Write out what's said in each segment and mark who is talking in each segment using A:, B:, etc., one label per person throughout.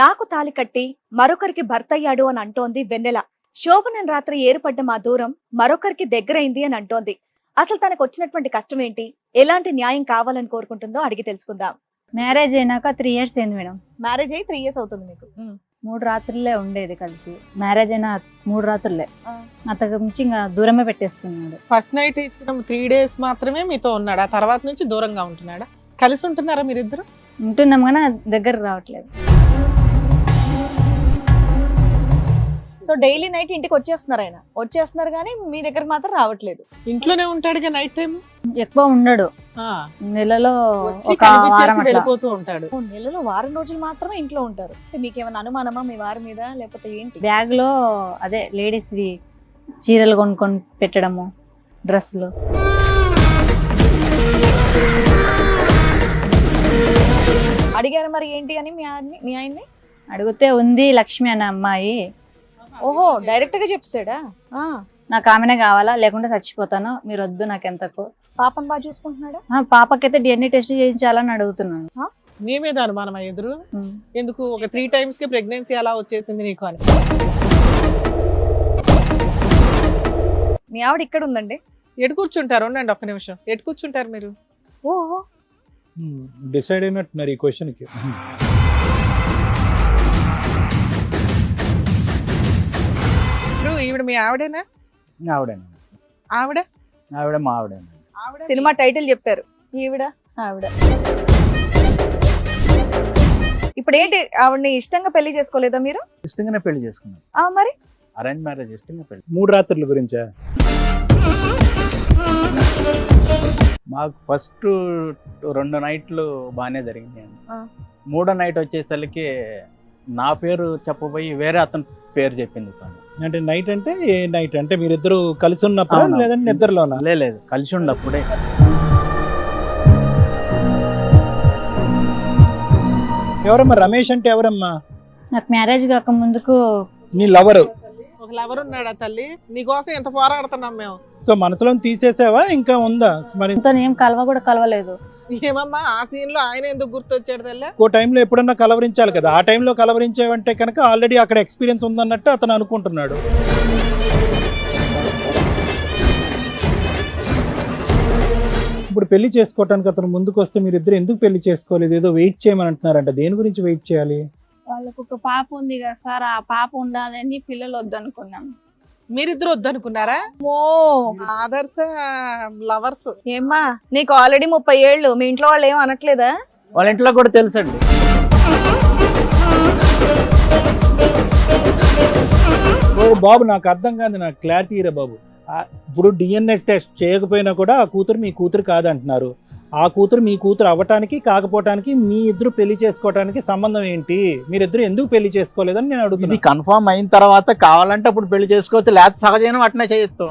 A: నాకు తాలి కట్టి మరొకరికి భర్తయ్యాడు అని అంటోంది వెన్నెల. శోభనం రాత్రి ఏర్పడ్డ మా దూరం మరొకరికి దగ్గరైంది అని అంటోంది. అసలు తనకు వచ్చినటువంటి కష్టం ఏంటి? ఎలాంటి న్యాయం కావాలని కోరుకుంటుందో అడిగి తెలుసుకుందాం.
B: మ్యారేజ్ అయినాక త్రీ ఇయర్స్ అయింది మేడం?
A: మ్యారేజ్ అయ్యి త్రీ ఇయర్స్ అవుతుంది మీకు.
B: మూడు రాత్రులే ఉండేది కలిసి. మ్యారేజ్ అయిన మూడు రాత్రులే. అంతకు మించి ఇంకా దూరమే పెట్టేసుకున్నాడు.
C: ఫస్ట్ నైట్ ఇచ్చిన త్రీ డేస్ మాత్రమే మీతో ఉన్నాడు? ఆ తర్వాత నుంచి దూరంగా ఉంటున్నాడా? కలిసి ఉంటున్నారా మీరిద్దరు?
B: ఉంటున్నాం కానీ దగ్గర రావట్లేదు.
A: సో డైలీ నైట్ ఇంటికి వచ్చేస్తున్నారు ఆయన. వచ్చేస్తున్నారు కానీ మీ దగ్గరకు మాత్రం రావట్లేదు.
C: ఇంట్లోనే ఉంటాడుగా నైట్ టైం
B: ఎక్కువ ఉండడు. నెలలో.
C: వెళ్ళిపోతూ ఉంటాడు.
A: ఓ, నెలలో వారం రోజులు మాత్రమే ఇంట్లో ఉంటారు. మీకేమైనా అనుమానమా మీ వారి మీద? లేకపోతే ఏంటి?
B: బ్యాగ్లో అదే లేడీస్ వి చీరలు కొనుక్కొని పెట్టడము డ్రెస్సులు.
A: అడిగారు మరి ఏంటి అని మీ ఆయన్ని? మీ ఆయన్ని?
B: అడిగితే ఉంది లక్ష్మి అనే అమ్మాయి.
A: ఓహో డైరెక్ట్గా చెప్పాడా ఆ.
B: నాకు ఆమెనే కావాలా? లేకుంటే చచ్చిపోతాను. మీరు వద్దు నాకు ఎంతకు
A: పాపం బాగా చూసుకుంటున్నాడా?
B: ఆ, పాపకైతే డిఎన్ఏ టెస్ట్ చేయించాలని అడుగుతున్నాను.
C: నీ మీద అనుమానం ఎదురు. ఎందుకు ఒక త్రీ టైమ్స్కి ప్రెగ్నెన్సీ అలా వచ్చేసింది నీకు అని?
A: మీ ఆవిడ ఇక్కడ ఉందండి
C: ఎటు కూర్చుంటారు? ఉండండి ఒక్క నిమిషం. ఎటు కూర్చుంటారు మీరు?
A: ఓహో.
D: డిసైడ్ అయినట్టున్నారు ఈ క్వశ్చన్కి
C: ఇప్పుడు మీ ఆవిడేనా?
E: ఆవిడేనండి
C: ఆవిడ?
E: ఆవిడ మా ఆవిడేనండి
C: ఆవిడ
A: సినిమా టైటిల్ చెప్పారు. ఈవిడ ఆవిడ. ఇప్పుడు ఏంటి ఆవిడని ఇష్టంగా పెళ్ళి చేసుకోలేదా మీరు?
E: ఇష్టంగానే పెళ్ళి చేసుకున్నాం.
A: ఆ మరి?
E: అరేంజ్ మ్యారేజ్ ఇష్టంగా పెళ్ళి
D: మూడు రాత్రుల గురించా?
E: మాకు ఫస్ట్ రెండు నైట్లు బాగానే జరిగింది
A: ఆ.
E: మూడో నైట్ వచ్చేసరికి నా పేరు చెప్పబోయి వేరే అతని పేరు చెప్పింది తను.
D: అంటే నైట్ అంటే ఏ నైట్ అంటే మీరిద్దరు కలిసి ఉన్నప్పుడు
E: అవును.
D: లేదంటే నిద్రలోనా?
E: లే- లేదు. కలిసి ఉండప్పుడే
D: ఎవరమ్మా? రమేష్ అంటే ఎవరమ్మా?
B: నాకు మ్యారేజ్ కాక ముందుకు
D: నీ లవరు
C: ఒక లవర్ ఉన్నాడా తల్లి? నీకోసం ఎంత పోరాడుతున్నాం మేము?
D: సో మనసులో తీసేసావా? ఇంకా ఉందా? మరి
B: తనతో ఏం కలవ కూడా కలవలేదు.
C: ఏమమ్మా ఆ సీన్లో ఆయన ఎందుకు గుర్తొచ్చాడు తల్లి?
D: ఇంకో టైంలో ఎప్పుడన్నా కలవరించాలి కదా. ఆ టైంలో కలవరించావంటే కనుక ఆల్రెడీ అక్కడ ఎక్స్పీరియన్స్ ఉందన్నట్టు అతను అనుకుంటున్నాడు. ఇప్పుడు పెళ్ళి చేసుకోవటానికి అతను ముందుకు వస్తే మీరు ఇద్దరు ఎందుకు పెళ్ళి చేసుకోలేదు? ఏదో వెయిట్ చేయమని అంటున్నారంట దేని గురించి వెయిట్ చేయాలి?
F: వాళ్ళకు ఒక పాప ఉంది కదా సార్. ఆ పాప ఉండాలని పిల్లలు వద్దనుకున్నాం.
C: మీరిద్దరు వద్దనుకున్నారా?
A: ఓ
C: ఆదర్శ లవర్స్
A: ఏమ్మా నీకు ఆల్రెడీ ముప్పై ఏళ్ళు మీ ఇంట్లో వాళ్ళు ఏం అనట్లేదా?
E: వాళ్ళ ఇంట్లో కూడా తెలుసండి.
D: ఓ బాబు నాకు అర్థం కాదు నాకు క్లారిటీ రా బాబు. ఆ, ఇప్పుడు డిఎన్ఏ టెస్ట్ చేయకపోయినా కూడా ఆ కూతురు మీ కూతురు కాదంటున్నారు. ఆ కూతురు మీ కూతురు అవ్వటానికి కాకపోవటానికి మీ ఇద్దరు పెళ్ళి చేసుకోవటానికి సంబంధం ఏంటి? మీరిద్దరు ఎందుకు పెళ్ళి చేసుకోలేదని నేను
E: ఇది
D: అడుగుతున్నాను
E: కన్ఫర్మ్ అయిన తర్వాత కావాలంటే అప్పుడు పెళ్ళి చేసుకోవచ్చు లేకపోతే సహజమైన అట్నే చేయొచ్చు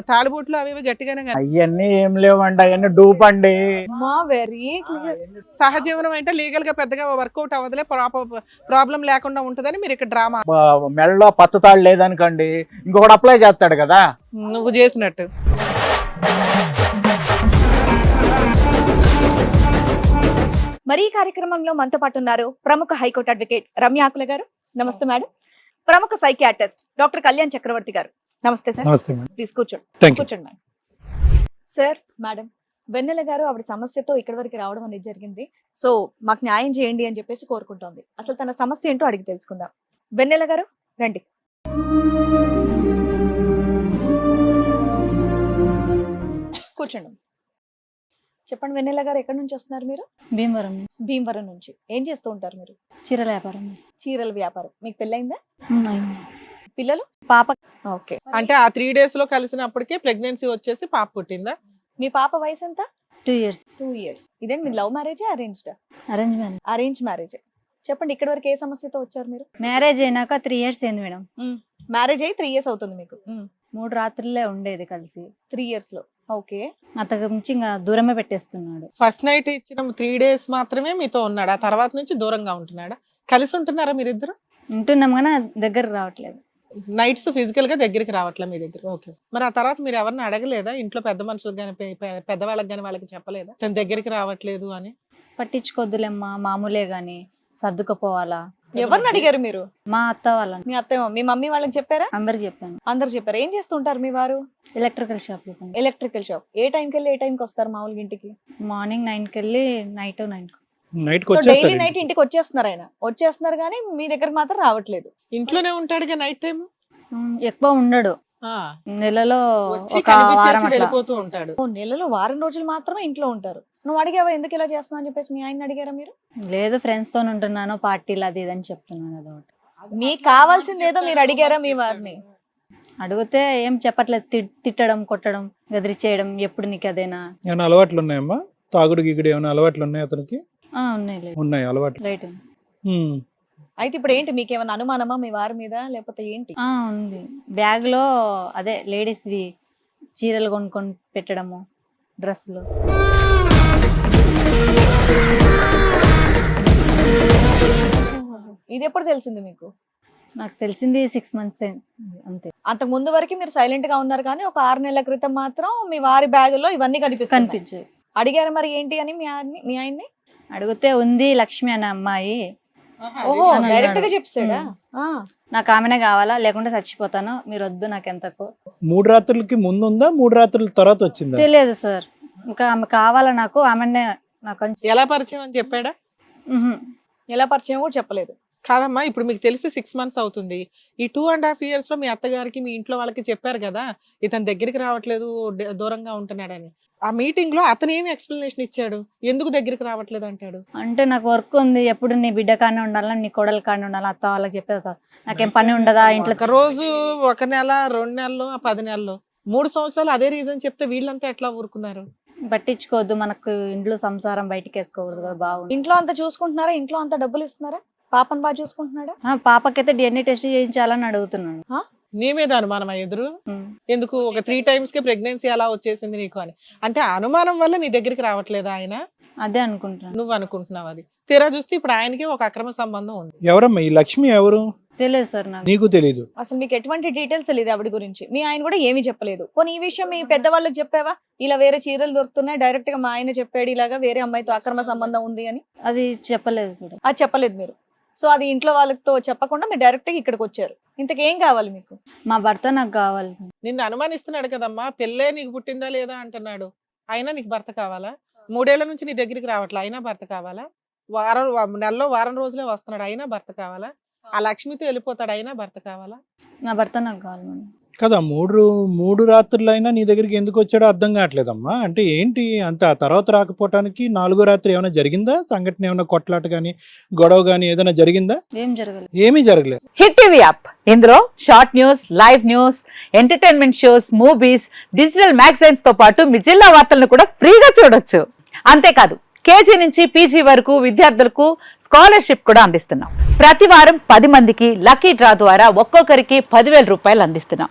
C: ఆ ఆవిడ తాలిబోట్లు అవి ఇవి గట్టిగానే కనిపి-
E: అవన్నీ ఏం లేవండి అవన్నీ డూప్ అండి
A: అమ్మా వెరీ
C: సహజీవనం అంటే లీగల్గా పెద్దగా వర్కౌట్ అవ్వదులే ప్రాబ్లం లేకుండా ఉంటుందని మీరు ఇక్కడ డ్రామా
E: బ- మెడలో పచ్చతాడు లేదనుకోండి ఇంకొకటి అప్లై చేస్తాడు కదా.
C: నువ్వు చేసినట్టు.
A: మరి ఈ కార్యక్రమంలో మనతో పాటు ఉన్నారు ప్రముఖ హైకోర్టు అడ్వకేట్ రమ్య ఆకుల గారు. నమస్తే మేడం. ప్రముఖ సైకియాట్రిస్ట్ డాక్టర్ కళ్యాణ్ చక్రవర్తి గారు. నమస్తే సార్.
D: నమస్తే
A: ప్లీజ్ కూర్చోండి. కూర్చోండి మేడం. సార్ మేడం వెన్నెల గారు ఆవిడ సమస్యతో ఇక్కడి వరకు రావడం అనేది జరిగింది. సో మాకు న్యాయం చేయండి అని చెప్పేసి కోరుకుంటోంది. అసలు తన సమస్య ఏంటో అడిగి తెలుసుకుందాం. వెన్నెల గారు రండి. కూర్చోండి. చెప్పండి వెన్నెల గారు ఎక్కడి నుంచి వస్తున్నారు మీరు?
B: భీమవరం
A: భీమవరం నుంచి. ఏం చేస్తూ ఉంటారు మీరు?
B: చీరల వ్యాపారం.
A: చీరల వ్యాపారం. మీకు పెళ్ళైందా. పిల్లలు?
B: పాప.
A: ఓకే.
C: అంటే ఆ త్రీ డేస్లో కలిసినప్పటికే ప్రెగ్నెన్సీ వచ్చేసి పాప పుట్టిందా?
A: మీ పాప వయసు ఎంత?
B: Two years.
A: Two years. ఇదేంటి మీ love marriage arranged
B: arrange marriage.
A: Arrange marriage. చెప్పండి ఇక్కడి వరకు ఏ సమస్యతో వచ్చారు మీరు?
B: మ్యారేజ్ అయినాక త్రీ ఇయర్స్ అయింది మేడం.
A: మ్యారేజ్ అయ్యి త్రీ ఇయర్స్ అవుతుంది మీకు.
B: మూడు రాత్రులే ఉండేది కలిసి.
A: త్రీ ఇయర్స్లో. ఓకే.
B: అంతకు మించి ఇంకా దూరమే పెట్టేస్తున్నాడు.
C: ఫస్ట్ నైట్ ఇచ్చిన త్రీ డేస్ మాత్రమే మీతో ఉన్నాడు? ఆ తర్వాత నుంచి దూరంగా ఉంటున్నాడా? కలిసి ఉంటున్నారా మీరిద్దరు?
B: ఉంటున్నాం కానీ దగ్గర రావట్లేదు.
C: నైట్స్ ఫిజికల్గా దగ్గరికి రావట్లే మీ దగ్గర. ఓకే మరి ఆ తర్వాత మీరు ఎవరిని అడగలేదా? ఇంట్లో పెద్ద మనుషులకు కానీ పెద్దవాళ్ళకి కానీ వాళ్ళకి చెప్పలేదా? తన దగ్గరికి రావట్లేదు అని?
B: పట్టించుకోద్దులేమ్మా మామూలే గాని. సర్దుకుపోవాలా?
A: ఎవరిని అడిగారు మీరు?
B: మా అత్త వాళ్ళని.
A: మీ అత్తయ్య మీ మమ్మీ వాళ్ళకి చెప్పారా?
B: అందరికి చెప్పాను.
A: అందరు చెప్పారు. ఏం చేస్తుంటారు మీ వారు?
B: ఎలక్ట్రికల్ షాప్
A: ఎలక్ట్రికల్ షాప్ ఏ టైంకి వెళ్ళి ఏ టైంకి వస్తారు మామూలుగా ఇంటికి?
B: మార్నింగ్ నైన్కి వెళ్ళి నైట్ నైన్
D: నైట్కి
A: సో డైలీ నైట్ ఇంటికి వచ్చేస్తున్నారు ఆయన. వచ్చేస్తున్నారు కానీ మీ దగ్గర మాత్రం రావట్లేదు.
C: ఇంట్లోనే ఉంటాడుగా నైట్ టైం
B: ఎక్కువ ఉండడు. నెలలో
C: వచ్చి
B: ఒక వారం
C: వెళ్ళిపోతూ ఉంటాడు.
A: ఓ నెలలో వారం రోజులు మాత్రమే ఇంట్లో ఉంటారు. నువ్వు అడిగావా ఎందుకు ఇలా చేస్తున్నావు అని చెప్పేసి మీ ఆయన అడిగారా మీరు?
B: లేదు ఫ్రెండ్స్తో ఉంటున్నాను పార్టీలు అది ఇది అని చెప్తున్నాను అదొకటి
A: మీకు కావాల్సింది ఏదో మీరు అడిగారా మీ వారిని?
B: అడిగితే ఏం చెప్పట్లేదు తిట్టడం కొట్టడం గదిరి చేయడం ఎప్పుడు నీకు అదేనా?
D: ఏమైనా అలవాట్లు ఉన్నాయమ్మా? తాగుడు గిగుడు ఏమైనా అలవాట్లు ఉన్నాయి అతనికి?
B: ఉన్నాయి లేదు
D: ఉన్నాయి అలవాట్లు
B: రైట్
D: ఉమ్.
A: అయితే ఇప్పుడు ఏంటి మీకు ఏమైనా అనుమానమా మీ వారి మీద లేకపోతే ఏంటి?
B: ఆ ఉంది. బ్యాగ్లో అదే లేడీస్ వి చీరలు కొనుక్కొని పెట్టడము డ్రెస్సులు.
A: ఇది ఎప్పుడు తెలిసింది మీకు?
B: నాకు తెలిసింది సిక్స్ మంత్స్ అంతే.
A: అంతకు ముందు వరకు మీరు సైలెంట్గా ఉన్నారు కానీ ఒక ఆరు నెలల క్రితం మాత్రం మీ వారి బ్యాగ్లో ఇవన్నీ కనిపిస్తాయి
B: కనిపించే
A: అడిగారు మరి ఏంటి అని మీ ఆయన్ని మీ ఆయన్ని?
B: అడిగితే ఉంది లక్ష్మి అనే అమ్మాయి.
A: ఓహో డైరెక్ట్గా ఆ.
B: నాకు ఆమెనే కావాలా? లేకుంటే చచ్చిపోతాను. మీరు వద్దు నాకు ఎంతకు.
D: మూడు రాత్రులకి ముందు ఉందా? మూడు రాత్రుల తర్వాత వచ్చిందా?
B: తెలియదు సార్. ఇంకా ఆమె కావాలా నాకు? ఆమెనే నాకు
C: ఎలా పరిచయం అని చెప్పాడా.
A: ఎలా పరిచయం కూడా చెప్పలేదు.
C: కాదమ్మా ఇప్పుడు మీకు తెలిసి సిక్స్ మంత్స్ అవుతుంది. ఈ టూ అండ్ హాఫ్ ఇయర్స్లో మీ అత్తగారికి మీ ఇంట్లో వాళ్ళకి చెప్పారు కదా ఇతని దగ్గరికి రావట్లేదు దూరంగా ఉంటున్నాడని. ఆ మీటింగ్లో అతను ఏమి ఎక్స్ప్లెనేషన్ ఇచ్చాడు? ఎందుకు దగ్గరికి రావట్లేదు అంటాడు?
B: అంటే నాకు వర్క్ ఉంది. ఎప్పుడు నీ బిడ్డ కానే ఉండాలా? నీ కోడలు కానే ఉండాలా? అత్త వాళ్ళకి చెప్పేది నాకేం పని ఉండదా ఇంట్లో?
C: రోజు ఒక నెల రెండు నెలలు ఆ పది నెలలు మూడు సంవత్సరాలు అదే రీజన్ చెప్తే వీళ్ళంతా ఎట్లా ఊరుకున్నారు?
B: పట్టించుకోవద్దు. మనకు ఇంట్లో సంసారం బయటికి వేసుకోకూడదు కదా బాగుంది
A: ఇంట్లో అంతా చూసుకుంటున్నారా? ఇంట్లో అంతా డబ్బులు ఇస్తున్నారా? పాపను బాగా చూసుకుంటున్నాడా?
B: ఆ, పాపకైతే డిఎన్ఏ టెస్ట్ చేయించాలని అడుగుతున్నాను.
C: నీ మీద అనుమానం ఎదురు. ఎందుకు? ఒక త్రీ టైమ్స్కి ప్రెగ్నెన్సీ అలా వచ్చేసింది నీకు అని. అంటే ఆ అనుమానం వల్ల నీ దగ్గరికి రావట్లేదా ఆయన?
B: అదే అనుకుంటున్నాను.
C: నువ్వు అనుకుంటున్నావు అది. తీరా చూస్తే ఇప్పుడు ఆయనకి ఒక అక్రమ సంబంధం ఉంది.
D: ఎవరమ్మా? ఈ లక్ష్మి ఎవరు?
B: తెలియదు సార్ నాకు.
D: నీకు తెలీదు.
A: అసలు మీకు ఎటువంటి డీటెయిల్స్ తెలియదు ఆవిడ గురించి. మీ ఆయన కూడా ఏమీ చెప్పలేదు. పోనీ ఈ విషయం మీ పెద్దవాళ్ళకి చెప్పావా? ఇలా వేరే చీరలు దొరుకుతున్నాయి డైరెక్ట్గా మా ఆయన చెప్పాడు ఇలాగా వేరే అమ్మాయితో అక్రమ సంబంధం ఉంది అని?
B: అది చెప్పలేదు కూడా.
A: అది చెప్పలేదు మీరు. సో అది ఇంట్లో వాళ్ళతో చెప్పకుండా మీరు డైరెక్ట్గా ఇక్కడికి వచ్చారు. ఇంతకేం కావాలి మీకు?
B: మా భర్త నాకు కావాలి.
C: నిన్ను అనుమానిస్తున్నాడు కదమ్మా పెళ్ళే నీకు పుట్టిందా లేదా అంటున్నాడు. అయినా నీకు భర్త కావాలా? మూడేళ్ళ నుంచి నీ దగ్గరికి రావట్లే? అయినా భర్త కావాలా? వారం నెలలో వారం రోజులే వస్తున్నాడు. అయినా భర్త కావాలా? ఆ లక్ష్మితో వెళ్ళిపోతాడు. అయినా భర్త కావాలా?
B: నా భర్త నాకు కావాలి
D: కదా మూడు మూడు రాత్రులు అయినా నీ దగ్గరికి ఎందుకు వచ్చాడో అర్థం కావట్లేదమ్మా. అంటే ఏంటి అంత ఆ తర్వాత రాకపోవటానికి నాలుగో రాత్రి ఏమైనా జరిగిందా? సంఘటన ఏమైనా కొట్లాట కానీ గొడవ కానీ ఏదైనా జరిగిందా?
B: ఏం జరగలేదు.
D: ఏమీ జరగలేదు.
G: Hit TV app. ఇందులో short news live news entertainment shows movies digital మ్యాగజైన్స్తో పాటు మీ జిల్లా వార్తలను కూడా ఫ్రీగా చూడొచ్చు. అంతేకాదు కేజీ నుంచి పీజీ వరకు విద్యార్థులకు స్కాలర్షిప్ కూడా అందిస్తున్నాం. ప్రతి వారం పది మందికి లక్కీ డ్రా ద్వారా ఒక్కొక్కరికి పదివేల రూపాయలు అందిస్తున్నాం.